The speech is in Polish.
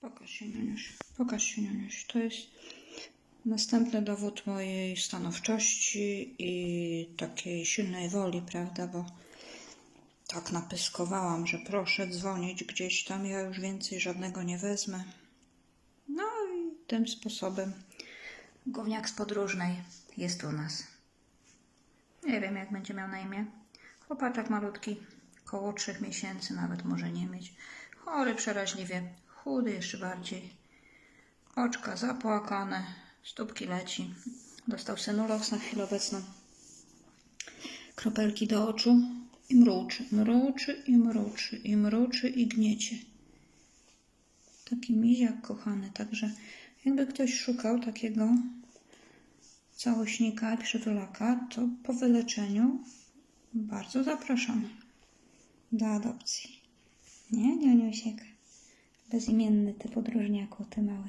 Pokaż się, Niuniuś. Pokaż się, Niuniuś. To jest następny dowód mojej stanowczości i takiej silnej woli, prawda? Bo tak napyskowałam, że proszę dzwonić gdzieś tam, ja już więcej żadnego nie wezmę. No i tym sposobem gówniak z podróżnej jest u nas. Nie wiem, jak będzie miał na imię. Chłopaczek malutki, koło trzech miesięcy, nawet może nie mieć. Chory przeraźliwie, chudy jeszcze bardziej. Oczka zapłakane, stópki leci. Dostał synulox na chwilę obecną. Kropelki do oczu i mruczy, mruczy i mruczy, i mruczy i gniecie. Taki miziak kochany, także jakby ktoś szukał takiego całośnika i przytulaka, to po wyleczeniu bardzo zapraszamy do adopcji. Nie, Nioniusiek? Bezimienny ty podróżniaku, ty mały.